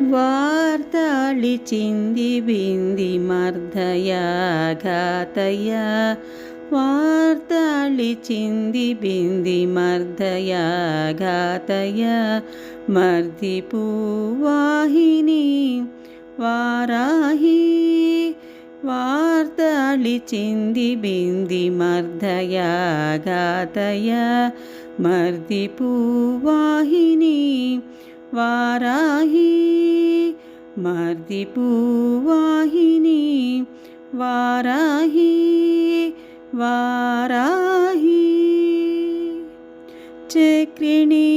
వార్తాళిచింది బింది మర్దయ ఘాతయ. వార్తాళిచింది బింది మర్దయ ఘాతయ. మర్దిపు వాహిని వారాహి. వార్తాళిచింది బింది మర్దయ ఘాతయ. మర్దిపు వాహిని వారాహి మర్దిపువాహిని వారాహి వారాహి. చక్రిణి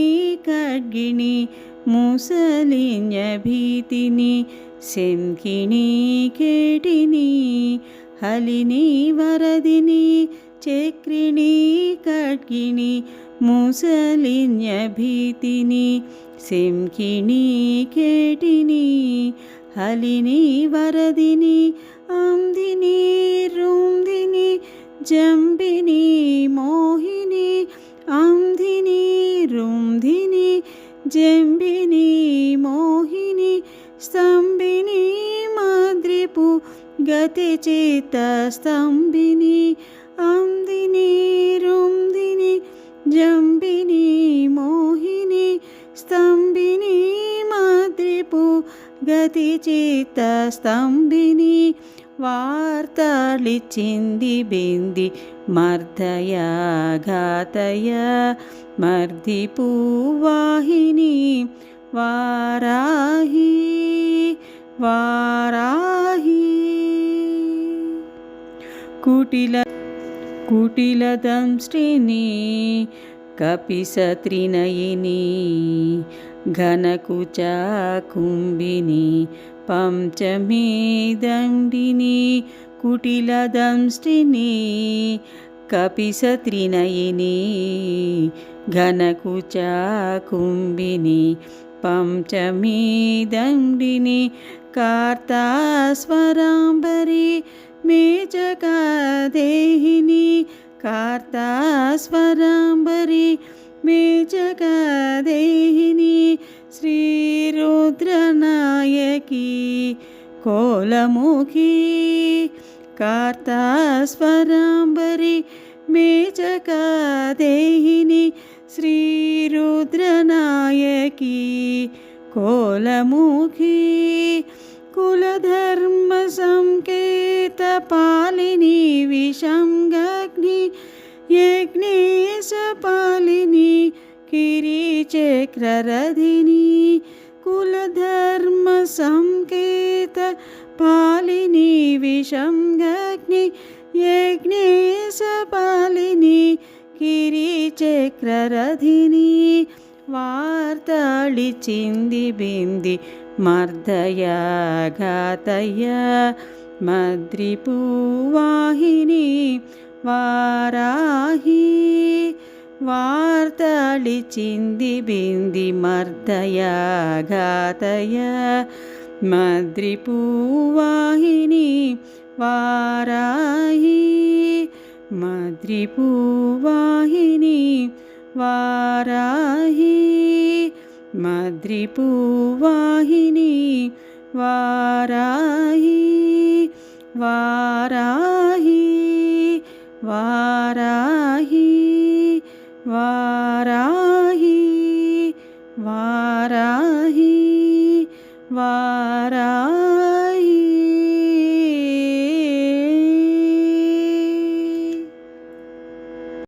ఖడ్గిణి ముసలిన్య భీతిని శంఖిణి కేటిని హలిని వరదిని చక్రిణి ఖడ్గిణి ముసలిన్య భీతిని శంఖిణి కేటిని హలిని వరదిని అందిని రుందిని జంబిని మోహిని అందిని రుంధిని జంబిని మోహిని స్తంభిని మాద్రిపు గతి చేత స్తంభిని అందిని రుందిని జంబిని గతి చేత స్తంభిని వార్తాళిచ్చింది బింది మర్దయ ఘాతయ మర్దిపు వారాహి వారాహి. కుటిల కుటిలదంష్టిని కపిసత్రినయిని ఘనకుచ కుంభిని పంచమే దండిని కుటిలదంష్టిని కపిసత్రినయిని ఘనకుచ కుంభిని పంచమీ దండిని కార్తాస్వరాంబరి మేచకాదేహిని रुद्रनायकी कोलमुखी कार्ता पराम्बरि श्रीरुद्रनायकी कोलमुखी कुलधर्मसङ्केतपालिनी विषङ्गग्नि यज्ञेशपालिनी किरीचक्ररधिनी। కిరీచక్రరధిని వార్తాళిచింది బింది మర్దయ ఘాతయ మద్రిపు వాహిని వారాహి వార్తాళిచింది బింది మర్దయ ఘాతయ మద్రిపు వారాహి మద్రిపువాహిని వారాహి మద్రిపువాహిని వారాహి వారాహి వారాహి వారాహి వారాహి వారాహి